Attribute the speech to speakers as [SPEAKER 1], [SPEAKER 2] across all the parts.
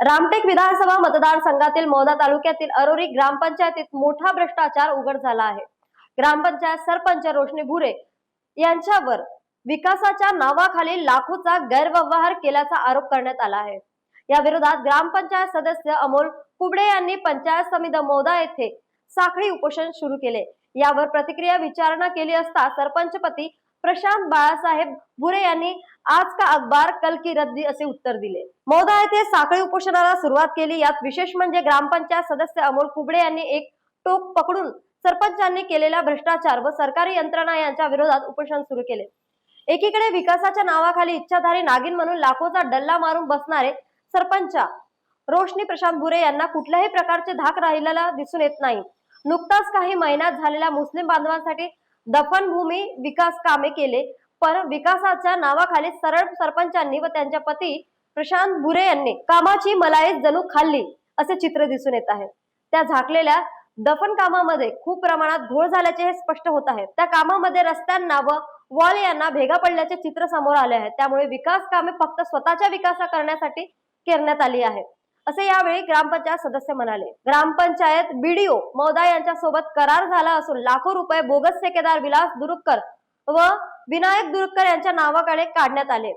[SPEAKER 1] रामटेक विधानसभा मतदारसंघातील मोदा तालुक्यातील अरोरी ग्रामपंचायतीत मोठा भ्रष्टाचार उघड झाला आहे. ग्रामपंचायत सरपंच रोशनी भुरे यांच्यावर विकासाच्या नावाखाली लाखोचा गैरव्यवहार केल्याचा आरोप करण्यात आला आहे. या विरोधात ग्रामपंचायत सदस्य अमोल कुबडे यांनी पंचायत समिती मोदा येथे साखळी उपोषण सुरू केले. यावर प्रतिक्रिया विचारणा केली असता सरपंचपती प्रशांत बाळासाहेब भुरे यांनी आज का अखबार कल की रद्दी असे उत्तर दिले? मौदा येथे साखळी उपोषणाला सुरुवात केली. यात विशेष म्हणजे ग्रामपंचायत सदस्य अमोल कुबडे यांनी एक टोक पकडून सरपंचांनी केलेला भ्रष्टाचार व सरकारी यंत्रणा यांच्या विरोधात उपोषण सुरू केले. एकीकडे विकासाच्या नावाखाली इच्छाधारी नागिन म्हणून लाखोचा डल्ला मारून बसणारे सरपंच रोशनी प्रशांत भुरे यांना कुठल्याही प्रकारचे धाक राहिलेला दिसून येत नाही. नुकताच काही महिन्यात झालेल्या मुस्लिम बांधवांसाठी दफनभूमी विकास कामे केले. पण विकासाच्या नावाखाली सरळ सरपंचांनी व त्यांच्या पती प्रशांत भुरे यांनी कामाची मलाईत जणू खाल्ली असे चित्र दिसून येत आहे. त्या झाकलेल्या दफन कामामध्ये खूप प्रमाणात घोळ झाल्याचे हे स्पष्ट होत आहे. त्या कामामध्ये रस्त्यांना व वॉल यांना भेगा पडल्याचे चित्र समोर आले आहे. त्यामुळे विकास कामे फक्त स्वतःच्या विकासा करण्यासाठी करण्यात आली आहे असे यावेळी ग्रामपंचायत सदस्य म्हणाले ग्रामपंचायत बीडीओ मौदा यांच्या सोबत करार झाला असून लाखो रुपये बोगस ठेकेदार विलास दुरुपकर व विनायक दुरुक्कर यांच्या नावाकडे काढण्यात आले.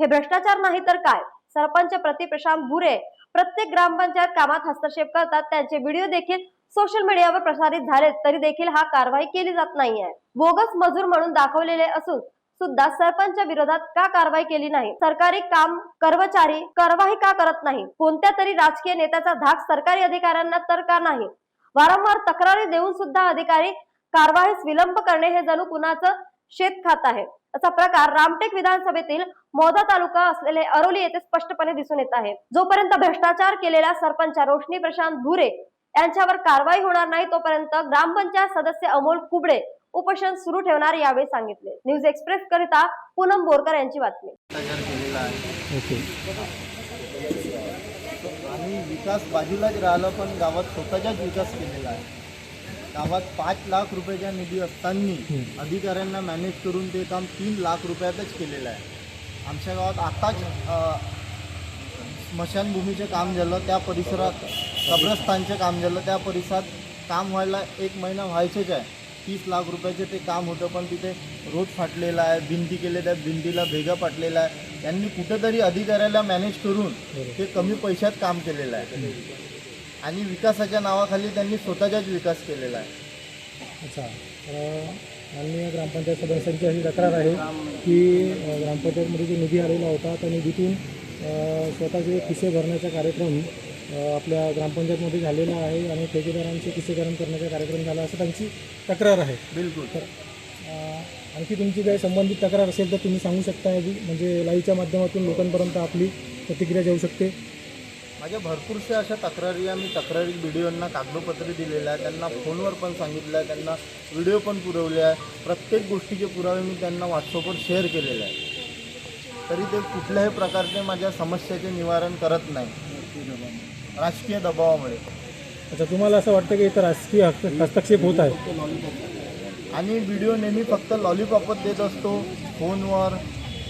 [SPEAKER 1] हे भ्रष्टाचार नाही तर काय? सरपंच प्रति प्रशांत भुरे प्रत्येक ग्रामपंचायत कामात हस्तक्षेप करतात. त्यांचे व्हिडिओ देखील सोशल मीडियावर प्रसारित झाले तरी देखील हा कारवाई केली जात नाहीये. बोगस मजूर म्हणून दाखवलेले असून सुद्धा सरपंच विरोधात का कारवाई केली नाही? सरकारी काम कर्मचारी कारवाई का करत नाही? कोणत्या तरी राजकीय नेत्याचा धाक सरकारी अधिकाऱ्यांना तर का नाही? वारंवार तक्रारी देऊन सुद्धा अधिकारी कारवाईस विलंब करणे हे जणू कुणाचं शेत खात आहे. असा प्रकार रामटेक विधानसभेतील मौदा तालुका असलेले अरोली येथे स्पष्टपणे दिसून येत आहे. जोपर्यंत भ्रष्टाचार केलेल्या सरपंच रोशनी प्रशांत भुरे यांच्यावर कारवाई होणार नाही तोपर्यंत ग्रामपंचायत सदस्य अमोल कुबडे उपोषण सुरू ठेवणार यावेळी सांगितले. न्यूज एक्सप्रेस करिता पूनम बोरकर यांची बातमी.
[SPEAKER 2] आणि विकास बाजूलाच राहिलं पण गावात स्वतःचाच विकास केलेला आहे. गावात पाच लाख रुपयाचा निधी असताना अधिकाऱ्यांना मॅनेज करून ते काम तीन लाख रुपयातच केलेलं आहे. आमच्या गावात आताच स्मशानभूमीचं काम झालं त्या परिसरात कब्रस्तानचं काम झालं त्या परिसरात काम व्हायला एक महिना व्हायचंच आहे. तीस लाख रुपयाचे ते काम होतं पण तिथे रोड फाटलेला आहे भिंती केले त्या भिंतीला भेगा पाटलेला आहे. यांनी कुठेतरी अधिकाऱ्याला मॅनेज करून ते कमी पैशात काम केलेलं आहे. आणि विकासाच्या नावाखाली त्यांनी स्वतःचाच विकास केलेला आहे.
[SPEAKER 3] अच्छा. तर माननीय ग्रामपंचायत सदस्यांची अशी तक्रार आहे की अ, ग्रामपंचायतमध्ये जो निधी आलेला होता त्या निधीतून अ, स्वतःचे खिसे भरण्याचा कार्यक्रम अ, आपल्या ग्रामपंचायतमध्ये झालेला आहे आणि ठेकेदारांचे खिसेकरण करण्याचा कार्यक्रम झाला असं त्यांची तक्रार आहे.
[SPEAKER 2] बिलकुल.
[SPEAKER 3] तर अ, आणखी तुमची काही संबंधित तक्रार असेल तर तुम्ही सांगू शकता म्हणजे लाईव्हच्या माध्यमातून लोकांपर्यंत आपली प्रतिक्रिया जाऊ शकते.
[SPEAKER 2] माझ्या भरपूरशा अशा तक्रारी मी तक्रारी व्हिडिओंना कागदोपत्री दिलेलं आहे त्यांना फोनवर पण सांगितलं आहे त्यांना व्हिडिओ पण पुरवले आहे प्रत्येक गोष्टीचे पुरावे मी त्यांना व्हॉट्सअपवर शेअर केलेले आहे तरी ते कुठल्याही प्रकारचे माझ्या समस्येचे निवारण करत नाही. राजकीय दबावामुळे.
[SPEAKER 3] अच्छा तुम्हाला असं वाटतं की इथं राजकीय हस्त- हस्तक्षेप होत आहे?
[SPEAKER 2] आणि व्हिडिओ नेहमी फक्त लॉलीपॉपच देत असतो. फोनवर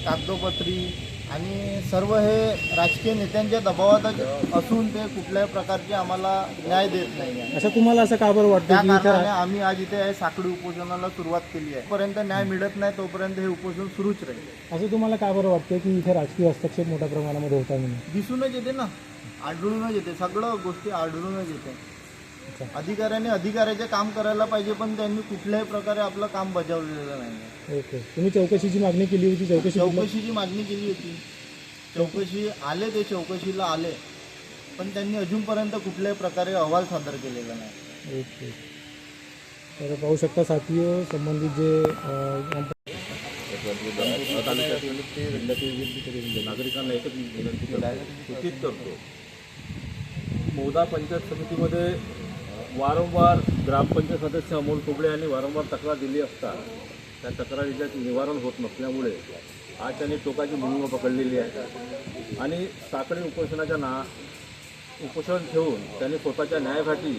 [SPEAKER 2] कागदोपत्री आणि सर्व हे राजकीय नेत्यांच्या दबावातच असून ते कुठल्याही प्रकारचे आम्हाला न्याय देत नाही आहे.
[SPEAKER 3] असं तुम्हाला असं का बरं वाटतं
[SPEAKER 2] त्या
[SPEAKER 3] की इथं
[SPEAKER 2] कारणाने आम्ही आज इथे हे साखळी उपोषणाला सुरुवात केली आहे. पर्यंत न्याय मिळत नाही तोपर्यंत हे उपोषण सुरूच राहील.
[SPEAKER 3] असं तुम्हाला का बरं वाटतं की इथे राजकीय हस्तक्षेप मोठ्या प्रमाणामध्ये होता म्हणून?
[SPEAKER 2] दिसूनच येते ना. आढळूनच येते. सगळं गोष्टी आढळूनच येते. अधिकाऱ्याने अधिकाऱ्याचे काम करायला पाहिजे पण त्यांनी कुठल्याही प्रकारे आपलं काम बजावलेलं नाही
[SPEAKER 3] ओके. तुम्ही चौकशीची मागणी केली होती चौकशी
[SPEAKER 2] चौकशीची मागणी केली होती. चौकशी आले ते चौकशीला आले पण त्यांनी अजूनपर्यंत कुठल्याही प्रकारे अहवाल सादर केलेला नाही.
[SPEAKER 3] ओके. तर पाहू शकता साथीय संबंधित जे अं,
[SPEAKER 4] नागरिकांना एकच विनंती करतो. सूचित करतो. मौदा पंचायत समितीमध्ये वारंवार ग्रामपंचायत सदस्य अमोल कुबळे यांनी वारंवार तक्रार दिली असता त्या तक्रारीचं निवारण होत नसल्यामुळे आज त्यांनी टोकाची भूमिका पकडलेली आहे. आणि साखळी उपोषणाच्या ना उपोषण ठेवून त्यांनी स्वतःच्या न्यायासाठी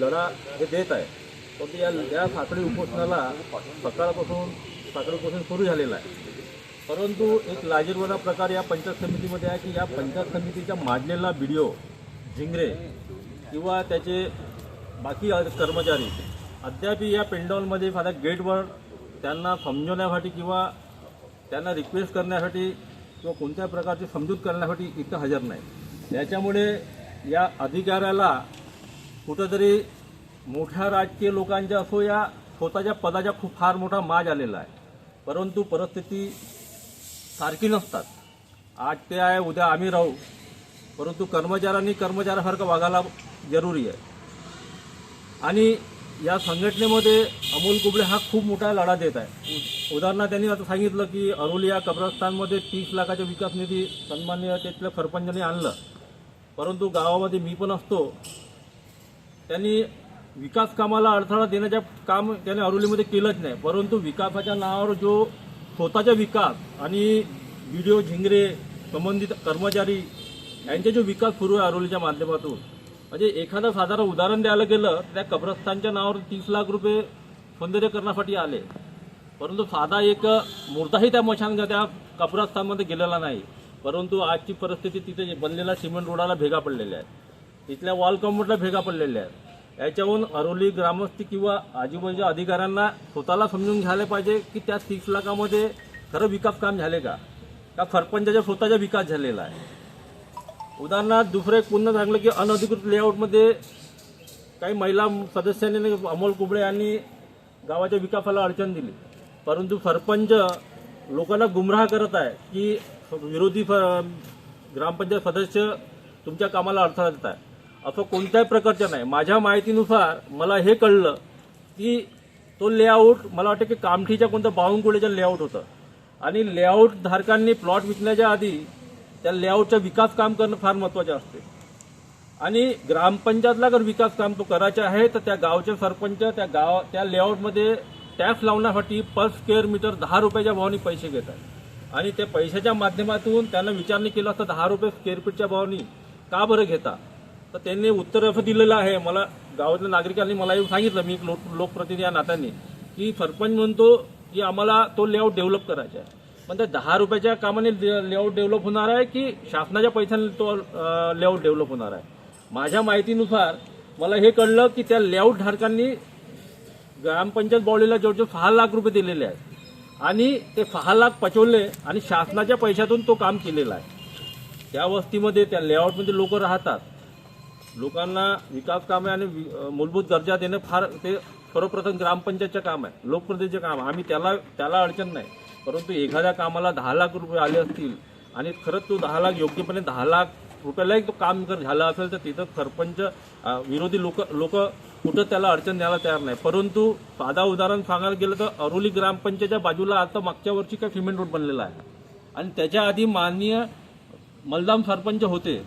[SPEAKER 4] लढा हे देत आहे. परंतु या या साखळी उपोषणाला सकाळपासून साखळी उपोषण सुरू झालेलं आहे. परंतु एक लाजीरवाणा प्रकार या पंचायत समितीमध्ये आहे की या पंचायत समितीच्या मांडलेला व्हिडिओ झिंगरे किंवा त्याचे बाकी कर्मचारी. अद्याप या पेंडॉलमध्ये एखाद्या गेटवर त्यांना समजवण्यासाठी किंवा त्यांना रिक्वेस्ट करण्यासाठी किंवा कोणत्या प्रकारची समजूत करण्यासाठी इथं हजर नाही. त्याच्यामुळे या अधिकाऱ्याला कुठंतरी मोठ्या राजकीय लोकांच्या असो या स्वतःच्या पदाचा खूप फार मोठा माज आलेला आहे. परंतु परिस्थिती सारखी नसतात. आज ते आहे उद्या आम्ही राहू. परंतु कर्मचाऱ्यांनी कर्मचाऱ्यासारखं वागायला जरुरी आहे. आणि या संघटनेमध्ये अमोल कुबळे हा खूप मोठा लढा देत आहे. उदाहरणार्थ त्यांनी आता सांगितलं की अरोली या कब्रस्तानमध्ये तीस लाखाचा विकास निधी सन्मान्य तिथल्या सरपंचाने आणलं. परंतु गावामध्ये मी पण असतो. त्यांनी विकास कामाला अडथळा देण्याचं काम त्याने अरोलीमध्ये केलंच नाही. परंतु विकासाच्या नावावर जो स्वतःचा विकास आणि व्हिडिओ झिंगरे संबंधित कर्मचारी यांचे जो विकास सुरू आहे अरोलीच्या माध्यमातून म्हणजे एखादं साधारण उदाहरण द्यायला गेलं त्या कब्रस्तानच्या नावावर तीस लाख रुपये सौंदर्यकरणासाठी आले. परंतु साधा एक मुर्दाही त्या मशांच्या त्या कब्रस्तानमध्ये गेलेला नाही. परंतु आजची परिस्थिती तिथे बनलेल्या सिमेंट रोडाला भेगा पडलेल्या आहेत. तिथल्या वॉल कॉम्पाऊंडला भेगा पडलेल्या आहेत. याच्याहून अरोली ग्रामस्थ किंवा आजूबाजूच्या अधिकाऱ्यांना स्वतःला समजून घ्यायला पाहिजे की त्या तीस लाखामध्ये खरं विकास काम झाले का? का सरपंचाच्या स्वतःचा विकास झालेला आहे? उदाहरणार्थ दुसरं एक पुन्हा सांगलं की अनधिकृत लेआउटमध्ये काही महिला सदस्यांनी अमोल कुबळे यांनी गावाच्या विकासाला अडचण दिली. परंतु सरपंच लोकांना गुमराह करत आहे की विरोधी ग्रामपंचायत सदस्य तुमच्या कामाला अडथळा देत आहे. असं कोणत्याही प्रकारचं नाही. माझ्या माहितीनुसार मला हे कळलं की तो लेआउट मला वाटतं की कामठीच्या कोणत्या बावनकुळेचं लेआउट होतं. आणि लेआउट धारकांनी प्लॉट विकण्याच्या आधी त्या लेआउटचा विकास काम करणं फार महत्त्वाचं असते. आणि ग्रामपंचायतला जर विकास काम तो करायचे आहे तर त्या गावचे सरपंच त्या गाव त्या लेआउटमध्ये टॅक्स लावण्यासाठी पर स्क्वेअर मीटर दहा रुपयाच्या भावाने पैसे घेत आहेत. आणि त्या पैशाच्या माध्यमातून त्यांना विचारणी केलं असतं दहा रुपये स्क्वेअर फीटच्या भावाने का बरं घेता? तर त्यांनी उत्तर असं दिलेलं आहे. मला गावातल्या नागरिकांनी मला येऊन सांगितलं मी लोक लोकप्रतिनिधी या नात्याने की सरपंच म्हणतो की आम्हाला तो लेआउट डेव्हलप करायचा आहे. पण त्या दहा रुपयाच्या कामाने लेआउट डेव्हलप होणार आहे की शासनाच्या पैशाने तो लेआउट डेव्हलप होणार आहे? माझ्या माहितीनुसार मला हे कळलं की त्या लेआउट धारकांनी ग्रामपंचायत बॉडीला जवळजवळ सहा लाख रुपये दिलेले आहेत. आणि ते सहा लाख पचवले आणि शासनाच्या पैशातून तो काम केलेला आहे. त्या वस्तीमध्ये त्या लेआउटमध्ये लोक राहतात. लोकांना विकास कामे आणि वि- मूलभूत गरजा देणं फार ते सर्वप्रथम ग्रामपंचायतचं काम आहे. लोकप्रतिनिधीचं काम आहे. आम्ही त्याला त्याला अडचण नाही. परंतु एखाद्या कामाला दहा लाख रुपये आले असतील आणि खरंच तो दहा लाख योग्यपणे दहा लाख रुपयालाही तो काम जर झालं असेल तर तिथं सरपंच विरोधी लोक लोक कुठं त्याला अडचण द्यायला तयार नाही. परंतु साधा उदाहरण सांगायला गेलं तर अरोली ग्रामपंचायतच्या बाजूला आता मागच्या वर्षी काय सिमेंट रोड बनलेला आहे. आणि त्याच्या आधी माननीय मलदाम सरपंच होते.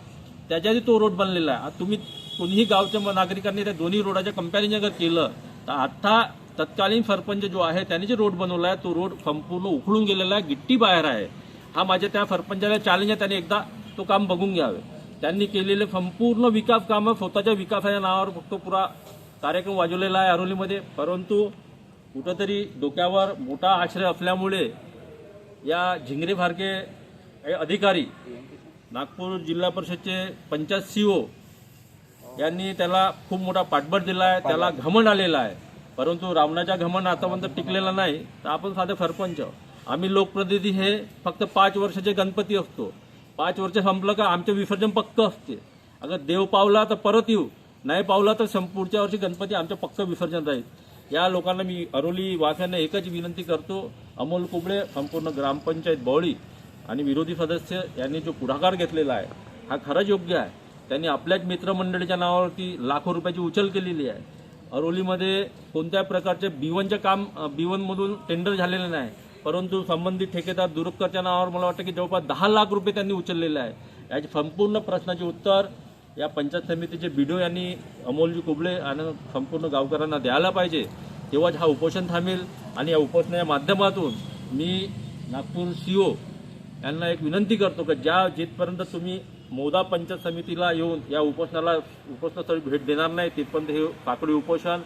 [SPEAKER 4] त्याच्या आधी तो रोड बनलेला आहे. तुम्ही कोणीही गावच्या म- नागरिकांनी त्या दोन्ही रोडाच्या कंपॅरिजन जर केलं तर आता तत्कालीन सरपंच जो आहे त्याने जे रोड बनवला आहे तो रोड संपूर्ण उखळून गेलेला आहे गिट्टी बाहेर आहे. हा माझ्या त्या सरपंचाला चॅलेंज आहे त्याने एकदा तो काम बघून घ्यावे. त्यांनी केलेले संपूर्ण विकास कामं स्वतःच्या विकासाच्या नावावर फक्त पुरा कार्यक्रम वाजवलेला आहे अरोलीमध्ये. परंतु कुठंतरी डोक्यावर मोठा आश्रय असल्यामुळे या झिंगरे फारके हे अधिकारी नागपूर जिल्हा परिषदचे पंचायत सीओ यांनी त्याला खूप मोठा पाठबळ दिला आहे त्याला घमंड आलेला आहे. परंतु रावणाच्या घमंड आतापर्यंत टिकलेला नाही तर आपण साधे सरपंच. आम्ही लोकप्रतिनिधी हे फक्त पाच वर्षाचे गणपती असतो. पाच वर्ष संपलं का आमचे विसर्जन पक्क असते. अगर देव पावला तर परत येऊ नाही पावला तर पुढच्या वर्षी गणपती आमचं पक्क विसर्जन राहील. या लोकांना मी अरोली वाफ्यांना एकच विनंती करतो. अमोल कुबळे संपूर्ण ग्रामपंचायत बवळी आणि विरोधी सदस्य यांनी जो पुढाकार घेतलेला आहे हा खरंच योग्य आहे. त्यांनी आपल्याच मित्रमंडळीच्या नावावरती लाखो रुपयाची उचल केलेली आहे. अरोलीमध्ये कोणत्या प्रकारचे बिवनचे काम बिवनमधून टेंडर झालेले नाही. परंतु संबंधित ठेकेदार दुरुपकरच्या नावावर मला वाटतं की जवळपास दहा लाख रुपये त्यांनी उचललेले आहे. याचे संपूर्ण प्रश्नाचे उत्तर या पंचायत समितीचे बीडीओ यांनी अमोलजी कुबळे आणि संपूर्ण गावकऱ्यांना द्यायला पाहिजे. तेव्हाच हा उपोषण थांबेल आणि या उपोषणाच्या माध्यमातून मी नागपूर सी ओ यांना एक विनंती करतो की ज्या जिथपर्यंत तुम्ही मोदा पंचायत समितीला येऊन या उपोषणाला उपोषणास्थळी भेट देणार नाही तिथपर्यंत हे काकडी उपोषण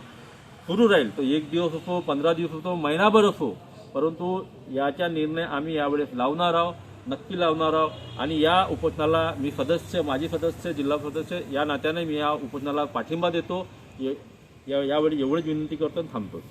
[SPEAKER 4] सुरू राहील. तो एक दिवस असो पंधरा दिवस असो महिनाभर असो. परंतु याचा निर्णय आम्ही यावेळेस लावणार आहोत नक्की लावणार आहोत. आणि या उपोषणाला मी सदस्य माजी सदस्य जिल्हा सदस्य या नात्याने मी या उपोषणाला पाठिंबा देतो. ये- या यावेळी एवढीच विनंती करतो आणि थांबतो.